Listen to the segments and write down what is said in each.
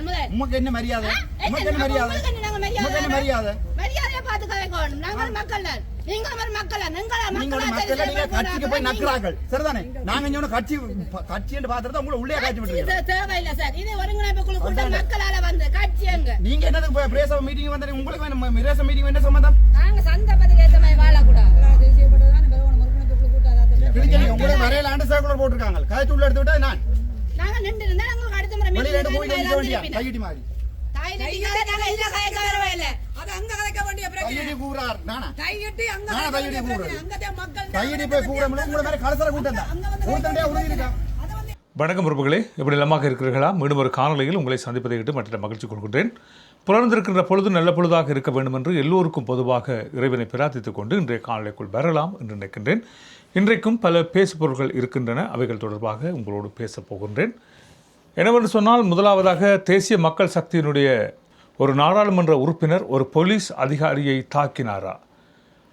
உமக்கு என்ன மரியாதை? உமக்கு என்ன மரியாதை? உங்களுக்கு என்ன நாங்க உமக்கு என்ன மரியாதை? மரியாதை? மரியாதையை பார்த்து கதைக்கணும் நாங்கள் மக்கள்? கட்சிக்கு போய் நீங்க- நக்குறார்கள். சரிதானே? நாங்க இங்க ஒண்ணு கட்சி கட்சி என்று பார்த்துட்டு உங்களை உள்ளே காட்சி விட்டுருக்கோம் இது தேவையில்லை சார். இது ஒருங்கிணைப்பு குழு கூட்டம் மக்களால வந்து கட்சி எங்க நீங்க என்னதுக்கு போய் பிரேச மீட்டிங் வந்து உங்களுக்கு வேணும் பிரேச மீட்டிங் என்ன சம்பந்தம்? நாங்க சந்த பதில் ஏற்ற மாதிரி வாழக்கூடாது உங்களுக்கு வரையில ஆண்டு சர்க்குலர் போட்டிருக்காங்க. காய்ச்சி உள்ள எடுத்து விட்டா நான்? நாங்க நின்று இருந்தா நாங்களுக்கு அடுத்த முறை வெளியில போய் நிக்க வேண்டியா மாதிரி கையடி கூறார். நானா? அங்க நானா கையடி கையடி போய் உங்களை மாதிரி கலசர கூட்டம் தான் கூட்டண்டே இருக்கா வணக்கம் உறவுகளே எப்படி நலமாக இருக்கிறீர்களா? மீண்டும் ஒரு காணொலியில் உங்களை சந்திப்பதை விட்டு மற்ற மகிழ்ச்சி கொள்கின்றேன். புலர்ந்திருக்கின்ற பொழுது நல்ல பொழுதாக இருக்க வேண்டும் என்று எல்லோருக்கும் பொதுவாக இறைவனை பிரார்த்தித்துக் கொண்டு இன்றைய காணொலிக்குள் வரலாம் என்று நினைக்கின்றேன். இன்றைக்கும் பல பேசுபொருள்கள் இருக்கின்றன. அவைகள் தொடர்பாக உங்களோடு பேசப் போகின்றேன். என்னவென்று சொன்னால் முதலாவதாக தேசிய மக்கள் சக்தியினுடைய ஒரு நாடாளுமன்ற உறுப்பினர் ஒரு போலீஸ் அதிகாரியை தாக்கினாரா?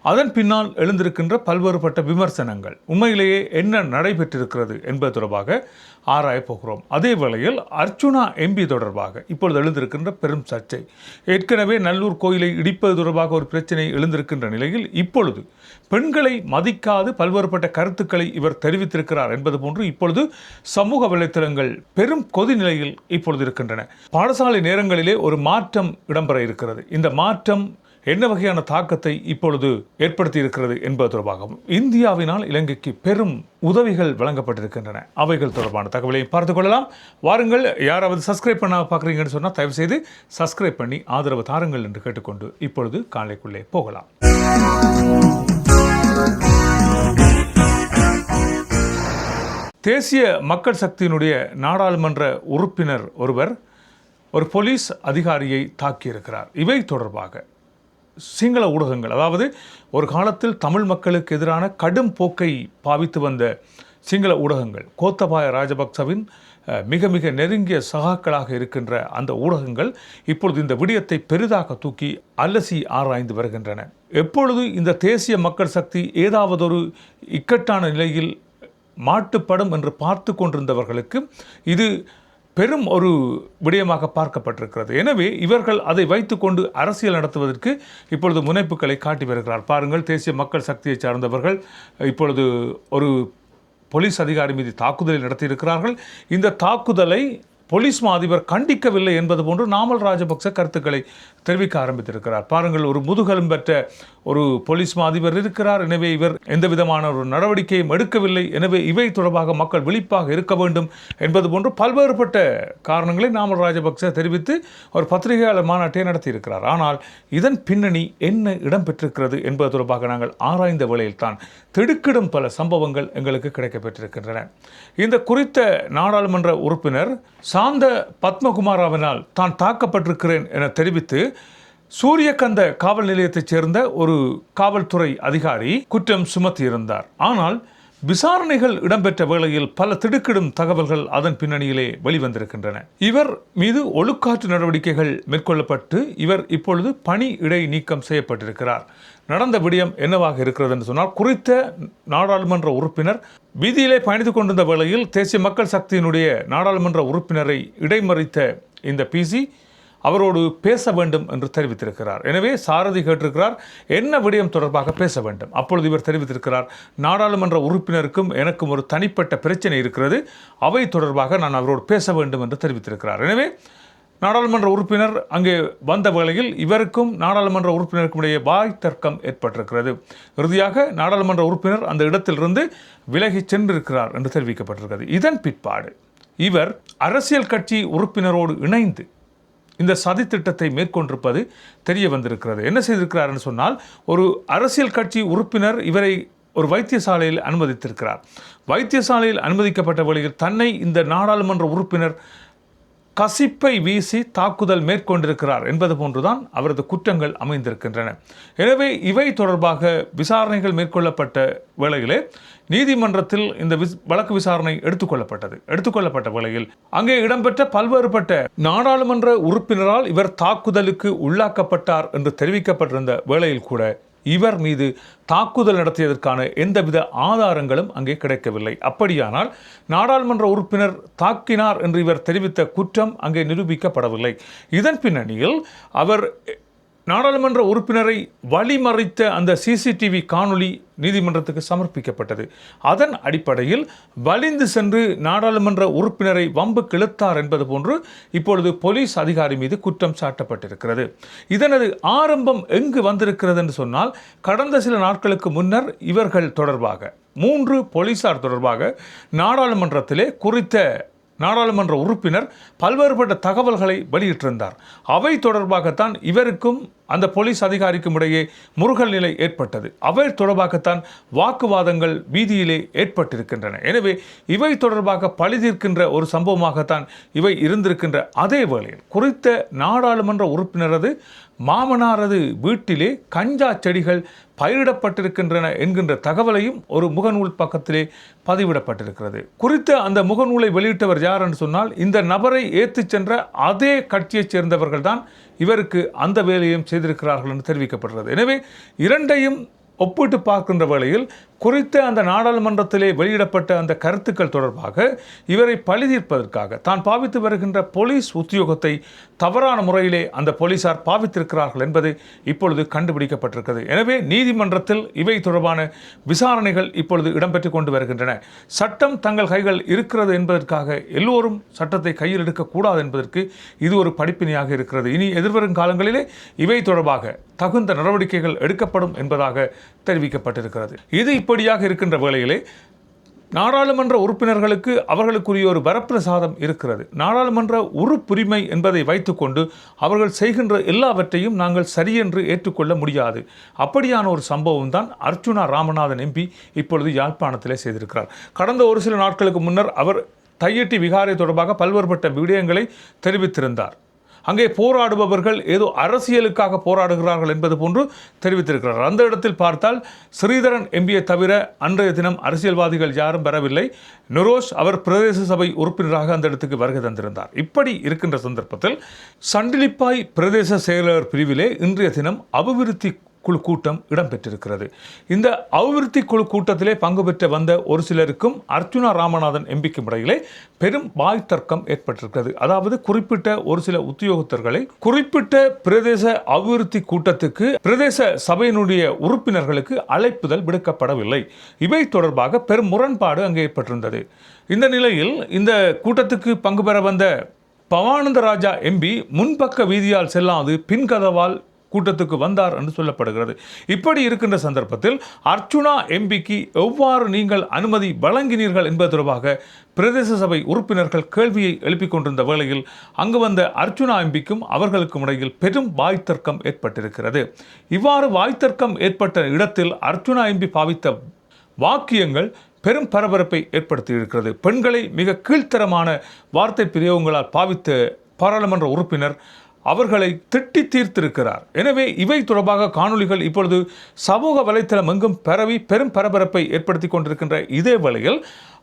அதன் பின்னால் எழுந்திருக்கின்ற பல்வேறுபட்ட விமர்சனங்கள். உண்மையிலேயே என்ன நடைபெற்றிருக்கிறது என்பது தொடர்பாக ஆராயப் போகிறோம். அதே வேளையில் அர்ச்சுனா எம்பி தொடர்பாக இப்பொழுது எழுந்திருக்கின்ற பெரும் சர்ச்சை. ஏற்கனவே நல்லூர் கோயிலை இடிப்பது தொடர்பாக ஒரு பிரச்சனை எழுந்திருக்கின்ற நிலையில் இப்பொழுது பெண்களை மதிக்காது பல்வேறுபட்ட கருத்துக்களை இவர் தெரிவித்திருக்கிறார் என்பது போன்று இப்பொழுது சமூக வலைத்தளங்கள் பெரும் கொதிநிலையில் இப்பொழுது இருக்கின்றன. பாடசாலை நேரங்களிலே ஒரு மாற்றம் இடம்பெற இருக்கிறது. இந்த மாற்றம் என்ன வகையான தாக்கத்தை இப்பொழுது ஏற்படுத்தி இருக்கிறது என்பது தொடர்பாகவும் இந்தியாவினால் இலங்கைக்கு பெரும் உதவிகள் வழங்கப்பட்டிருக்கின்றன. அவைகள் தொடர்பான தகவலையும் பார்த்து கொள்ளலாம். வாருங்கள் யாராவது சப்ஸ்கிரைப் பண்ண பார்க்குறீங்கன்னு சொன்னால் தயவு செய்து சப்ஸ்கிரைப் பண்ணி ஆதரவு தாருங்கள் என்று கேட்டுக்கொண்டு இப்பொழுது காலைக்குள்ளே போகலாம். தேசிய மக்கள் சக்தியினுடைய நாடாளுமன்ற உறுப்பினர் ஒருவர் ஒரு போலீஸ் அதிகாரியை தாக்கியிருக்கிறார். இவை தொடர்பாக சிங்கள ஊடகங்கள் அதாவது ஒரு காலத்தில் தமிழ் மக்களுக்கு எதிரான கடும் போக்கை பாவித்து வந்த சிங்கள ஊடகங்கள் கோத்தபாய ராஜபக்சவின் மிக மிக நெருங்கிய சகாக்களாக இருக்கின்ற அந்த ஊடகங்கள் இப்பொழுது இந்த விடயத்தை பெரிதாக தூக்கி அலசி ஆராய்ந்து வருகின்றன. எப்பொழுது இந்த தேசிய மக்கள் சக்தி ஏதாவதொரு இக்கட்டான நிலையில் மாட்டுப்படும் என்று பார்த்து கொண்டிருந்தவர்களுக்கு இது பெரும் ஒரு விடயமாக பார்க்கப்பட்டிருக்கிறது. எனவே இவர்கள் அதை வைத்துக்கொண்டு அரசியல் நடத்துவதற்கு இப்பொழுது முனைப்புகளை காட்டி வருகிறார். பாருங்கள் தேசிய மக்கள் சக்தியை சார்ந்தவர்கள் இப்பொழுது ஒரு போலீஸ் அதிகாரி மீது தாக்குதலை நடத்தியிருக்கிறார்கள். இந்த தாக்குதலை போலீஸ் மாதிபர் கண்டிக்கவில்லை என்பது போன்று நாமல் ராஜபக்ச கருத்துக்களை தெரிவிக்க ஆரம்பித்திருக்கிறார். பாருங்கள் ஒரு முதுகலும் பெற்ற ஒரு போலீஸ் அதிபர் இருக்கிறார். எனவே இவர் எந்த விதமான ஒரு நடவடிக்கையும் எடுக்கவில்லை. எனவே இவை தொடர்பாக மக்கள் விழிப்பாக இருக்க வேண்டும் என்பது போன்று பல்வேறுபட்ட காரணங்களை நாமல் ராஜபக்ச தெரிவித்து ஒரு பத்திரிகையாளர் மாநாட்டை நடத்தியிருக்கிறார். ஆனால் இதன் பின்னணி என்ன இடம்பெற்றிருக்கிறது என்பது தொடர்பாக நாங்கள் ஆராய்ந்த வேளையில்தான் திடுக்கிடும் பல சம்பவங்கள் எங்களுக்கு கிடைக்கப்பெற்றிருக்கின்றன. இந்த குறித்த நாடாளுமன்ற உறுப்பினர் சாந்த பத்மகுமாராவினால் தான் தாக்கப்பட்டிருக்கிறேன் என தெரிவித்து சூரியகந்த காவல் நிலையத்தைச் சேர்ந்த ஒரு காவல்துறை அதிகாரி குற்றம் சுமத்தியிருந்தார். ஆனால் விசாரணைகள் இடம்பெற்ற வேளையில் பல திடுக்கிடும் தகவல்கள் அதன் பின்னணியிலே வெளிவந்திருக்கின்றன. இவர் மீது ஒழுக்காற்று நடவடிக்கைகள் மேற்கொள்ளப்பட்டு இவர் இப்பொழுது பணி இடை நீக்கம் செய்யப்பட்டிருக்கிறார். நடந்த விடயம் என்னவாக இருக்கிறது என்று சொன்னால் குறித்த நாடாளுமன்ற உறுப்பினர் வீதியிலே பயணித்துக் கொண்டிருந்த வேளையில் தேசிய மக்கள் சக்தியினுடைய நாடாளுமன்ற உறுப்பினரை இடைமறித்த இந்த பிசி அவரோடு பேச வேண்டும் என்று தெரிவித்திருக்கிறார். எனவே சாரதி கேட்டிருக்கிறார் என்ன விடயம் தொடர்பாக பேச வேண்டும்? அப்பொழுது இவர் தெரிவித்திருக்கிறார் நாடாளுமன்ற உறுப்பினருக்கும் எனக்கும் ஒரு தனிப்பட்ட பிரச்சனை இருக்கிறது. அவை தொடர்பாக நான் அவரோடு பேச வேண்டும் என்று தெரிவித்திருக்கிறார். எனவே நாடாளுமன்ற உறுப்பினர் அங்கே வந்த வேளையில் இவருக்கும் நாடாளுமன்ற உறுப்பினருக்கும் இடையே வாய் தர்க்கம் ஏற்பட்டிருக்கிறது. இறுதியாக நாடாளுமன்ற உறுப்பினர் அந்த இடத்திலிருந்து விலகி சென்றிருக்கிறார் என்று தெரிவிக்கப்பட்டிருக்கிறது. இதன் பிற்பாடு இவர் அரசியல் கட்சி உறுப்பினரோடு இணைந்து இந்த சதித்திட்டத்தை மேற்கொண்டிருப்பது தெரிய வந்திருக்கிறது. என்ன செய்திருக்கிறாருன்னு சொன்னால் ஒரு அரசியல் கட்சி உறுப்பினர் இவரை ஒரு வைத்தியசாலையில் அனுமதித்திருக்கிறார். வைத்தியசாலையில் அனுமதிக்கப்பட்ட வழியில் தன்னை இந்த நாடாளுமன்ற உறுப்பினர் கசிப்பை வீசி தாக்குதல் மேற்கொண்டிருக்கிறார் என்பது போன்றுதான் அவரது குற்றங்கள் அமைந்திருக்கின்றன. எனவே இவை தொடர்பாக விசாரணைகள் மேற்கொள்ளப்பட்ட வேளையிலே நீதிமன்றத்தில் இந்த விஸ்- வழக்கு விசாரணை எடுத்துக்கொள்ளப்பட்டது. எடுத்துக்கொள்ளப்பட்ட வேளையில் அங்கே இடம்பெற்ற பல்வேறுபட்ட நாடாளுமன்ற உறுப்பினரால் இவர் தாக்குதலுக்கு உள்ளாக்கப்பட்டார் என்று தெரிவிக்கப்பட்டிருந்த வேளையில் கூட இவர் மீது தாக்குதல் நடத்தியதற்கான எந்தவித ஆதாரங்களும் அங்கே கிடைக்கவில்லை. அப்படியானால் நாடாளுமன்ற உறுப்பினர் தாக்கினார் என்று இவர் தெரிவித்த குற்றம் அங்கே நிரூபிக்கப்படவில்லை. இதன் பின்னணியில் அவர் நாடாளுமன்ற உறுப்பினரை வழிமறைத்த அந்த சிசிடிவி காணொளி நீதிமன்றத்துக்கு சமர்ப்பிக்கப்பட்டது. அதன் அடிப்படையில் வலிந்து சென்று நாடாளுமன்ற உறுப்பினரை வம்பு கிழத்தார் என்பது போன்று இப்பொழுது போலீஸ் அதிகாரி மீது குற்றம் சாட்டப்பட்டிருக்கிறது. இதனது ஆரம்பம் எங்கு வந்திருக்கிறது என்று சொன்னால் கடந்த சில நாட்களுக்கு முன்னர் இவர்கள் தொடர்பாக மூன்று போலீசார் தொடர்பாக நாடாளுமன்றத்திலே குறித்த நாடாளுமன்ற உறுப்பினர் பல்வேறுபட்ட தகவல்களை வெளியிட்டிருந்தார். அவை தொடர்பாகத்தான் இவருக்கும் அந்த போலீஸ் அதிகாரிக்கும் இடையே முருகல் நிலை ஏற்பட்டது. அவை தொடர்பாகத்தான் வாக்குவாதங்கள் வீதியிலே ஏற்பட்டிருக்கின்றன. எனவே இவை தொடர்பாக பழிதீர்க்கின்ற ஒரு சம்பவமாகத்தான் இவை இருந்திருக்கின்ற அதே வேளையில் குறித்த நாடாளுமன்ற உறுப்பினரது மாமனாரது வீட்டிலே கஞ்சா செடிகள் பயிரிடப்பட்டிருக்கின்றன என்கின்ற தகவலையும் ஒரு முகநூல் பக்கத்திலே பதிவிடப்பட்டிருக்கிறது. குறித்த அந்த முகநூலை வெளியிட்டவர் யார் என்று சொன்னால் இந்த நபரை ஏற்றுச் சென்ற அதே கட்சியைச் சேர்ந்தவர்கள் தான் இவருக்கு அந்த வேலையும் செய்திருக்கிறார்கள் என்று தெரிவிக்கப்படுகிறது. எனவே இரண்டையும் ஒப்பிட்டு பார்க்கின்ற வேளையில் குறித்த அந்த நாடாளுமன்றத்திலே வெளியிடப்பட்ட அந்த கருத்துக்கள் தொடர்பாக இவரை பழி தீர்ப்பதற்காக தான் பாவித்து வருகின்ற போலீஸ் உத்தியோகத்தை தவறான முறையிலே அந்த போலீசார் பாவித்திருக்கிறார்கள் என்பது இப்பொழுது கண்டுபிடிக்கப்பட்டிருக்கிறது. எனவே நீதிமன்றத்தில் இவை தொடர்பான விசாரணைகள் இப்பொழுது இடம்பெற்று கொண்டு வருகின்றன. சட்டம் தங்கள் கைகள் இருக்கிறது என்பதற்காக எல்லோரும் சட்டத்தை கையில் எடுக்கக்கூடாது என்பதற்கு இது ஒரு படிப்பினையாக இருக்கிறது. இனி எதிர்வரும் காலங்களிலே இவை தொடர்பாக தகுந்த நடவடிக்கைகள் எடுக்கப்படும் என்பதாக தெரிவிக்கப்பட்டிருக்கிறது. இது இப்படியாக இருக்கின்ற வேளையிலே நாடாளுமன்ற உறுப்பினர்களுக்கு அவர்களுக்குரிய ஒரு வரப்பிரசாதம் இருக்கிறது. நாடாளுமன்ற உறுப்புரிமை என்பதை வைத்துக்கொண்டு அவர்கள் செய்கின்ற எல்லாவற்றையும் நாங்கள் சரியென்று ஏற்றுக்கொள்ள முடியாது. அப்படியான ஒரு சம்பவம் தான் அர்ச்சுனா ராமநாதன் எம்பி இப்பொழுது யாழ்ப்பாணத்திலே செய்திருக்கிறார். கடந்த ஒரு சில நாட்களுக்கு முன்னர் அவர் தையட்டி விகாரை தொடர்பாக பல்வேறுபட்ட விடயங்களை தெரிவித்திருந்தார். அங்கே போராடுபவர்கள் ஏதோ அரசியலுக்காக போராடுகிறார்கள் என்பது போன்று தெரிவித்திருக்கிறார். அந்த இடத்தில் பார்த்தால் ஸ்ரீதரன் எம்பியை தவிர அன்றைய தினம் அரசியல்வாதிகள் யாரும் பெறவில்லை நுரோஷ் அவர் பிரதேச சபை உறுப்பினராக அந்த இடத்துக்கு வருகை தந்திருந்தார். இப்படி இருக்கின்ற சந்தர்ப்பத்தில் சண்டிலிப்பாய் பிரதேச செயலாளர் பிரிவிலே இன்றைய தினம் அபிவிருத்தி குழு கூட்டம் இடம்பெற்றிருக்கிறது. இந்த அபிவிருத்தி குழு கூட்டத்திலே பங்கு பெற்ற வந்த ஒரு சிலருக்கும் அர்ச்சுனா ராமநாதன் எம்பிக்கும் இடையிலே பெரும் வாய் தர்க்கம் ஏற்பட்டிருக்கிறது. அதாவது குறிப்பிட்ட ஒரு சில உத்தியோகத்தர்களை குறிப்பிட்ட பிரதேச அபிவிருத்தி கூட்டத்துக்கு பிரதேச சபையினுடைய உறுப்பினர்களுக்கு அழைப்புதல் விடுக்கப்படவில்லை. இவை தொடர்பாக பெரும் முரண்பாடு அங்கே ஏற்பட்டிருந்தது. இந்த நிலையில் இந்த கூட்டத்துக்கு பங்கு பெற வந்த பவானந்தராஜா எம்பி முன்பக்க வீதியால் செல்லாது பின்கதவால் கூட்டத்துக்கு வந்தார் என்று சொல்லப்படுகிறது. இப்படி இருக்கின்ற சந்தர்ப்பத்தில் அர்ச்சுனா எம்பிக்கு எவ்வாறு நீங்கள் அனுமதி வழங்கினீர்கள் என்பது தொடர்பாக பிரதேச சபை உறுப்பினர்கள் கேள்வியை எழுப்பிக் கொண்டிருந்த வேளையில் அங்கு வந்த அர்ச்சுனா எம்பிக்கும் அவர்களுக்கும் இடையில் பெரும் வாய்த்தர்க்கம் ஏற்பட்டிருக்கிறது. இவ்வாறு வாய்த்தர்க்கம் ஏற்பட்ட இடத்தில் அர்ச்சுனா எம்பி பாவித்த வாக்கியங்கள் பெரும் பரபரப்பை ஏற்படுத்தியிருக்கிறது. பெண்களை மிக கீழ்த்தரமான வார்த்தை பிரயோகங்களால் பாவித்த பாராளுமன்ற உறுப்பினர் அவர்களை திட்டி தீர்த்திருக்கிறார். எனவே இவை தொடர்பாக காணொளிகள் இப்பொழுது சமூக வலைத்தளம் எங்கும் பரவி பெரும் பரபரப்பை ஏற்படுத்தி கொண்டிருக்கின்ற இதே வேளையில்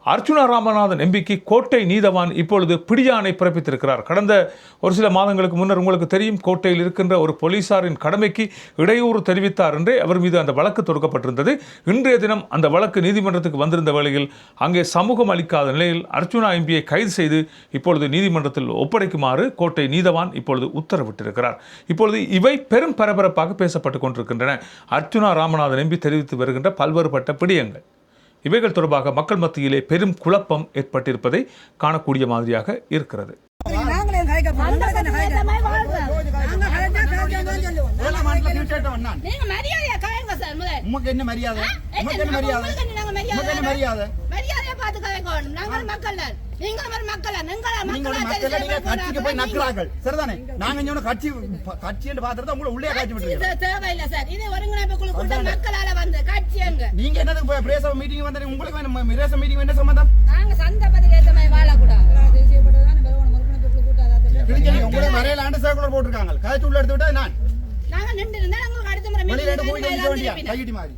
அர்ச்சுனா ராமநாதன் எம்பிக்கு கோட்டை நீதவான் இப்பொழுது பிடியானை பிறப்பித்திருக்கிறார். கடந்த ஒரு சில மாதங்களுக்கு முன்னர் உங்களுக்கு தெரியும் கோட்டையில் இருக்கின்ற ஒரு போலீசாரின் கடமைக்கு இடையூறு தெரிவித்தார் என்றே அவர் மீது அந்த வழக்கு தொடுக்கப்பட்டிருந்தது. இன்றைய தினம் அந்த வழக்கு நீதிமன்றத்துக்கு வந்திருந்த வேளையில் அங்கே சமூகம் அளிக்காத நிலையில் அர்ச்சுனா எம்பியை கைது செய்து இப்பொழுது நீதிமன்றத்தில் ஒப்படைக்குமாறு கோட்டை நீதவான் இப்பொழுது உத்தரவிட்டிருக்கிறார். இப்பொழுது இவை பெரும் பரபரப்பாக பேசப்பட்டுக் கொண்டிருக்கின்றன. அர்ச்சுனா ராமநாதன் எம்பி தெரிவித்து வருகின்ற பல்வேறுபட்ட பிடியங்கள். இவைகள் தொடர்பாக மக்கள் மத்தியிலே பெரும் குழப்பம் ஏற்பட்டிருப்பதை காணக்கூடிய மாதிரியாக இருக்கிறது. என்ன மரியாதை? கலைக்கணும் நாங்கள் மக்கள் நீங்களும் ஒரு மக்கள் தான் நீங்களா நீங்க ஒரு மக்களா மக்களை நீங்க கட்சிக்கு போய் நீங்க- நக்குறார்கள் சரிதானே? நாங்க இங்க ஒண்ணு கட்சி கட்சி என்று பாத்துட்டு உங்களை உள்ளே காட்சி விட்டுருக்கோம் இது தேவையில்லை சார். இது ஒருங்கிணைப்பு குழு கூட்டம் மக்களால வந்து கட்சி எங்க நீங்க என்னதுக்கு போய் பிரேச மீட்டிங் வந்து உங்களுக்கு வேணும்? பிரேச மீட்டிங் என்ன சம்பந்தம்? நாங்க சந்தபதிக்கு ஏத்த மாதிரி வாழக்கூடாது தேசியப்பட்டதான பெருவன முருகனை குழு கூட்டாதாத்துல. கிழிக்க உங்களுக்கு வரையில ஆண்டு சர்க்குலர் போட்டிருக்காங்க. கதைச்சு உள்ள எடுத்து விட்டா நான். நாங்க நின்று இருந்தா நாங்களுக்கு அடுத்த முறை மீட்டிங். கையிட்டி மாதிரி.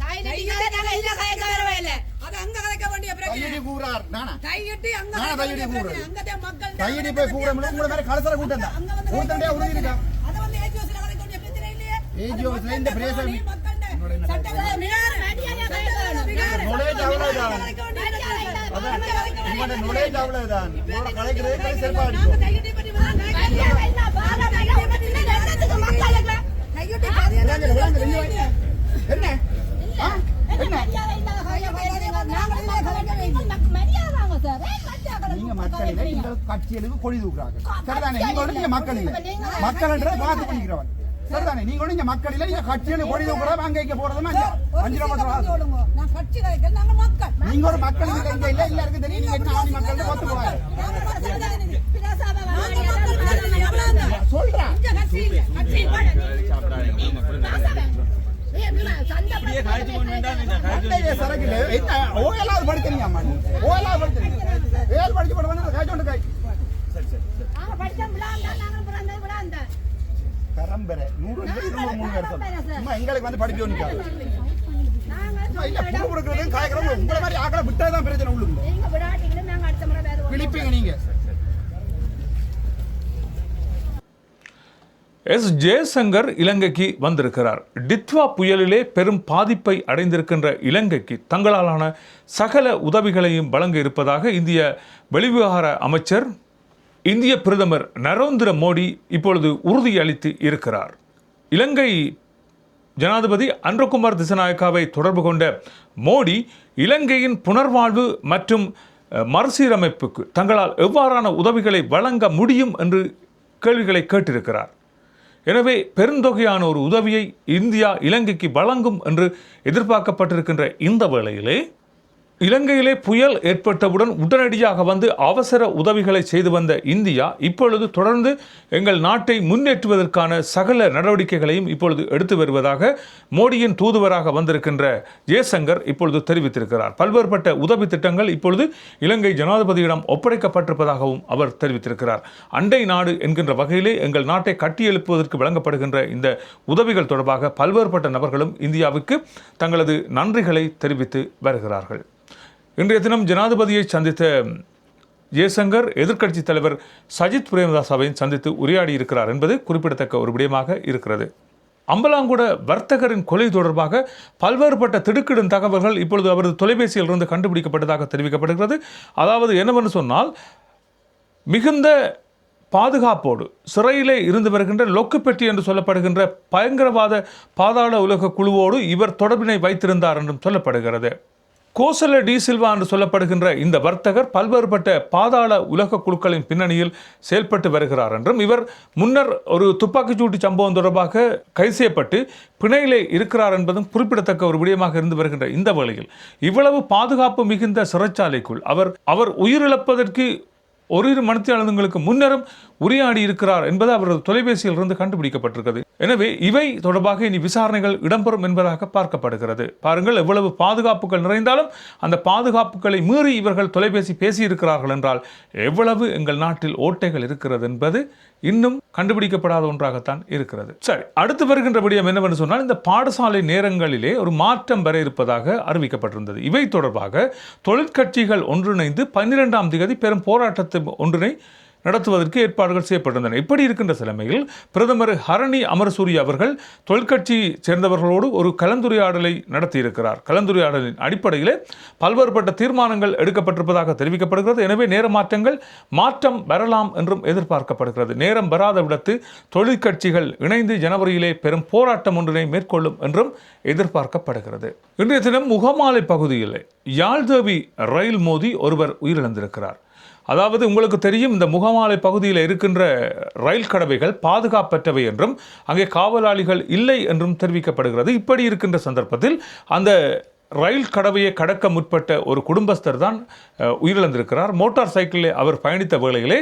தாய் நெட்டிக்காக நாங்க இல்ல கலைக்க வரவே இல்லை அது அங்க. கையடி போய் உங்களை கலசர கூட்டம் தான் உறுதி இருக்கா இந்த அவ்வளவுதான். உங்களோட அவ்வளவுதான். உங்களோட கலைக்கிறதே கலை இருக்கும். கையுட்டி பற்றி வரோம். கையுட்டி கையுட்டி விளையாங்க, விளையாங்க, வெளிய வாங்க. என்ன ஆ? என்ன நீங்க மக்கள் இல்லை நீங்கள் கட்சிகளுக்கு கொடி தூக்குறாங்க. சரிதானே? நீங்க ஒண்ணு மக்கள் இல்லை மக்கள்ன்றதை பார்த்து பண்ணிக்கிறவன் சரிதானே? நீங்க ஒண்ணு இங்க மக்கள் இல்லை நீங்க கட்சிகளுக்கு கொடி தூக்குறோம் அங்க இங்க போறதுமா? அஞ்சு கலைக்கல, நாங்க மக்கள். நீங்க ஒரு மக்கள் இல்லை இங்க இல்ல தெரியும். நீங்க என்ன ஆணி மக்கள் ஒத்து போவாரு நாங்க மக்கள் தானே. நாங்க மக்கள் தானே. எவ்வளவுதான்? சொல்றேன் இங்க கட்சி இல்ல. கட்சி மண்டையிலே சரக்கு ஓயலாவது படிக்கிறீங்க அம்மா ஓயலாவது படிக்கிறீங்க ஏழு படிச்சு போடுவாங்க காய்ச்சி கொண்டு காய் பரம்பரை நூறு இருநூறு மூணு சொல்லு. சும்மா எங்களுக்கு வந்து படிக்க சும்மா இல்ல புழு கொடுக்கறதும் காய்க்கிறோம் உங்களை மாதிரி ஆக்களை விட்டாதான் பிரச்சனை உள்ளுங்க நீங்க. எஸ். ஜெயசங்கர் இலங்கைக்கு வந்திருக்கிறார். டித்வா புயலிலே பெரும் பாதிப்பை அடைந்திருக்கின்ற இலங்கைக்கு தங்களாலான சகல உதவிகளையும் வழங்க இருப்பதாக இந்திய வெளிவிவகார அமைச்சர் இந்திய பிரதமர் நரேந்திர மோடி இப்பொழுது உறுதியளித்து இருக்கிறார். இலங்கை ஜனாதிபதி அன்றகுமார் திசநாயக்காவை தொடர்பு கொண்ட மோடி இலங்கையின் புனர்வாழ்வு மற்றும் மறுசீரமைப்புக்கு தங்களால் எவ்வாறான உதவிகளை வழங்க முடியும் என்று கேள்விகளை கேட்டிருக்கிறார். எனவே பெருந்தொகையான ஒரு உதவியை இந்தியா இலங்கைக்கு வழங்கும் என்று எதிர்பார்க்கப்பட்டிருக்கின்ற இந்த வேளையிலே இலங்கையிலே புயல் ஏற்பட்டவுடன் உடனடியாக வந்து அவசர உதவிகளை செய்து வந்த இந்தியா இப்பொழுது தொடர்ந்து எங்கள் நாட்டை முன்னேற்றுவதற்கான சகல நடவடிக்கைகளையும் இப்பொழுது எடுத்து வருவதாக மோடியின் தூதுவராக வந்திருக்கின்ற ஜெயசங்கர் இப்பொழுது தெரிவித்திருக்கிறார். பல்வேறுபட்ட உதவி திட்டங்கள் இப்பொழுது இலங்கை ஜனாதிபதியிடம் ஒப்படைக்கப்பட்டிருப்பதாகவும் அவர் தெரிவித்திருக்கிறார். அண்டை நாடு என்கின்ற வகையிலே எங்கள் நாட்டை கட்டியெழுப்புவதற்கு வழங்கப்படுகின்ற இந்த உதவிகள் தொடர்பாக பல்வேறுபட்ட நபர்களும் இந்தியாவுக்கு தங்களது நன்றிகளை தெரிவித்து வருகிறார்கள். இன்றைய தினம் ஜனாதிபதியை சந்தித்த ஜெயசங்கர் எதிர்க்கட்சித் தலைவர் சஜித் பிரேமதாசாவையும் சந்தித்து உரையாடி இருக்கிறார் என்பது குறிப்பிடத்தக்க ஒரு விடயமாக இருக்கிறது. அம்பலாங்குட வர்த்தகரின் கொலை தொடர்பாக பல்வேறுபட்ட திடுக்கிடும் தகவல்கள் இப்பொழுது அவரது தொலைபேசியில் இருந்து கண்டுபிடிக்கப்பட்டதாக தெரிவிக்கப்படுகிறது. அதாவது என்னவென்று சொன்னால் மிகுந்த பாதுகாப்போடு சிறையிலே இருந்து வருகின்ற லொக்குப்பெட்டி என்று சொல்லப்படுகின்ற பயங்கரவாத பாதாள உலக குழுவோடு இவர் தொடர்பினை வைத்திருந்தார் என்றும் சொல்லப்படுகிறது. கோசல டி சில்வா என்று சொல்லப்படுகின்ற இந்த வர்த்தகர் பல்வேறுபட்ட பாதாள உலக குழுக்களின் பின்னணியில் செயல்பட்டு வருகிறார் என்றும் இவர் முன்னர் ஒரு துப்பாக்கிச்சூட்டு சம்பவம் தொடர்பாக கைது செய்யப்பட்டு பிணையிலே இருக்கிறார் என்பதும் குறிப்பிடத்தக்க ஒரு விடயமாக இருந்து வருகின்ற இந்த வேளையில். இவ்வளவு பாதுகாப்பு மிகுந்த சிறைச்சாலைக்குள் அவர் அவர் உயிரிழப்பதற்கு ஓரிரு மனத்தியாளர்களுக்கு முன்னரும் உரையாடி இருக்கிறார் என்பது அவரது தொலைபேசியில் இருந்து கண்டுபிடிக்கப்பட்டிருக்கிறது. எனவே இவை தொடர்பாக இனி விசாரணைகள் இடம்பெறும் என்பதாக பார்க்கப்படுகிறது. பாருங்கள் எவ்வளவு பாதுகாப்புகள் நிறைந்தாலும் அந்த பாதுகாப்புகளை மீறி இவர்கள் தொலைபேசி பேசியிருக்கிறார்கள் என்றால் எவ்வளவு எங்கள் நாட்டில் ஓட்டைகள் இருக்கிறது என்பது இன்னும் கண்டுபிடிக்கப்படாத ஒன்றாகத்தான் இருக்கிறது. சரி அடுத்து வருகின்ற விடயம் என்னவென்று சொன்னால் இந்த பாடசாலை நேரங்களிலே ஒரு மாற்றம் வர இருப்பதாக அறிவிக்கப்பட்டிருந்தது. இவை தொடர்பாக தொழிற்கட்சிகள் ஒன்றிணைந்து பன்னிரெண்டாம் திகதி பெரும் போராட்டத்தை ஒன்றினை நடத்துவதற்கு ஏற்பாடுகள் செய்யப்பட்டிருந்தன. இப்படி இருக்கின்ற நிலைமையில் பிரதமர் ஹரணி அமரசூரி அவர்கள் தொழிற்கட்சி சேர்ந்தவர்களோடு ஒரு கலந்துரையாடலை நடத்தியிருக்கிறார். கலந்துரையாடலின் அடிப்படையில் பல்வேறுபட்ட தீர்மானங்கள் எடுக்கப்பட்டிருப்பதாக தெரிவிக்கப்படுகிறது. எனவே நேர மாற்றங்கள் மாற்றம் வரலாம் என்றும் எதிர்பார்க்கப்படுகிறது. நேரம் வராத விடத்து தொழிற்கட்சிகள் இணைந்து ஜனவரியிலே பெரும் போராட்டம் ஒன்றினை மேற்கொள்ளும் என்றும் எதிர்பார்க்கப்படுகிறது. இன்றைய தினம் முகமாலை பகுதியில் யாழ்தேவி ரயில் மோதி ஒருவர் உயிரிழந்திருக்கிறார். அதாவது உங்களுக்கு தெரியும் இந்த முகமாலை பகுதியில் இருக்கின்ற ரயில் கடவைகள் பாதுகாப்பற்றவை என்றும் அங்கே காவலாளிகள் இல்லை என்றும் தெரிவிக்கப்படுகிறது. இப்படி இருக்கின்ற சந்தர்ப்பத்தில் அந்த ரயில் கடவையை கடக்க முற்பட்ட ஒரு குடும்பஸ்தர் தான் உயிரிழந்திருக்கிறார். மோட்டார் சைக்கிளில் அவர் பயணித்த வேளையிலே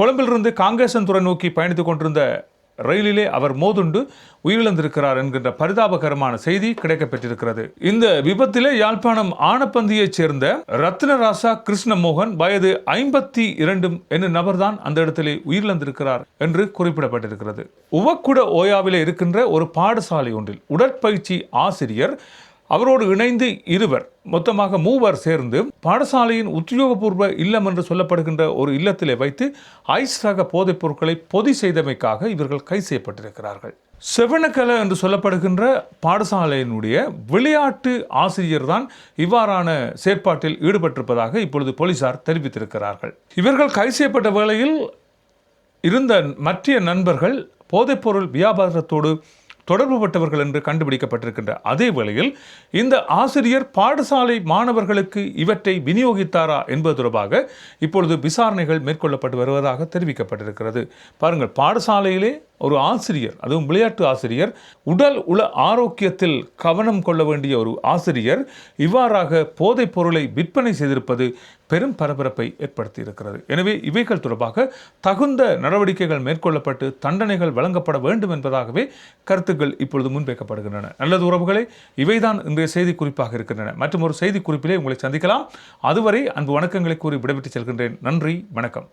கொழும்பிலிருந்து காங்கேசன் துறை நோக்கி பயணித்து கொண்டிருந்த ரயிலிலே அவர் மோதுண்டு உயிரிழந்திருக்கிறார் என்கின்ற பரிதாபகரமான செய்தி கிடைக்கப்பெற்றிருக்கிறது. இந்த விபத்திலே யாழ்ப்பாணம் ஆனப்பந்தியைச் சேர்ந்த ரத்னராசா கிருஷ்ணமோகன் வயது ஐம்பத்தி இரண்டும் என்னும் நபர்தான் அந்த இடத்திலே உயிரிழந்திருக்கிறார் என்று குறிப்பிடப்பட்டிருக்கிறது. உவக்குட ஓயாவிலே இருக்கின்ற ஒரு பாடசாலை ஒன்றில் உடற்பயிற்சி ஆசிரியர் அவரோடு இணைந்து இருவர் மொத்தமாக மூவர் சேர்ந்து பாடசாலையின் உத்தியோகபூர்வ இல்லம் என்று சொல்லப்படுகின்ற ஒரு இல்லத்திலே வைத்து ஐஸ் ரக போதைப் பொருட்களை பொதி செய்தமைக்காக இவர்கள் கைது செய்யப்பட்டிருக்கிறார்கள். செவனக்கல என்று சொல்லப்படுகின்ற பாடசாலையினுடைய விளையாட்டு ஆசிரியர் தான் இவ்வாறான செயற்பாட்டில் ஈடுபட்டிருப்பதாக இப்பொழுது போலீசார் தெரிவித்திருக்கிறார்கள். இவர்கள் கைது செய்யப்பட்ட வேளையில் இருந்த மற்ற நண்பர்கள் போதைப்பொருள் வியாபாரத்தோடு தொடர்புபட்டவர்கள் என்று கண்டுபிடிக்கப்பட்டிருக்கின்ற அதே வேளையில் இந்த ஆசிரியர் பாடசாலை மாணவர்களுக்கு இவற்றை விநியோகித்தாரா என்பது தொடர்பாக இப்பொழுது விசாரணைகள் மேற்கொள்ளப்பட்டு வருவதாக தெரிவிக்கப்பட்டிருக்கிறது. பாருங்கள் பாடசாலையிலே ஒரு ஆசிரியர் அதுவும் விளையாட்டு ஆசிரியர் உடல் உள ஆரோக்கியத்தில் கவனம் கொள்ள வேண்டிய ஒரு ஆசிரியர் இவ்வாறாக போதைப் பொருளை விற்பனை செய்திருப்பது பெரும் பரபரப்பை ஏற்படுத்தி இருக்கிறது எனவே இவைகள் தொடர்பாக தகுந்த நடவடிக்கைகள் மேற்கொள்ளப்பட்டு தண்டனைகள் வழங்கப்பட வேண்டும் என்பதாகவே கருத்துக்கள் இப்பொழுது முன்வைக்கப்படுகின்றன. நல்லது உறவுகளே இவைதான் இன்றைய செய்தி குறிப்பாக இருக்கின்றன. மற்றும் ஒரு செய்தி குறிப்பிலே உங்களை சந்திக்கலாம். அதுவரை அன்பு வணக்கங்களை கூறி விடைபெற்று செல்கின்றேன். நன்றி வணக்கம்.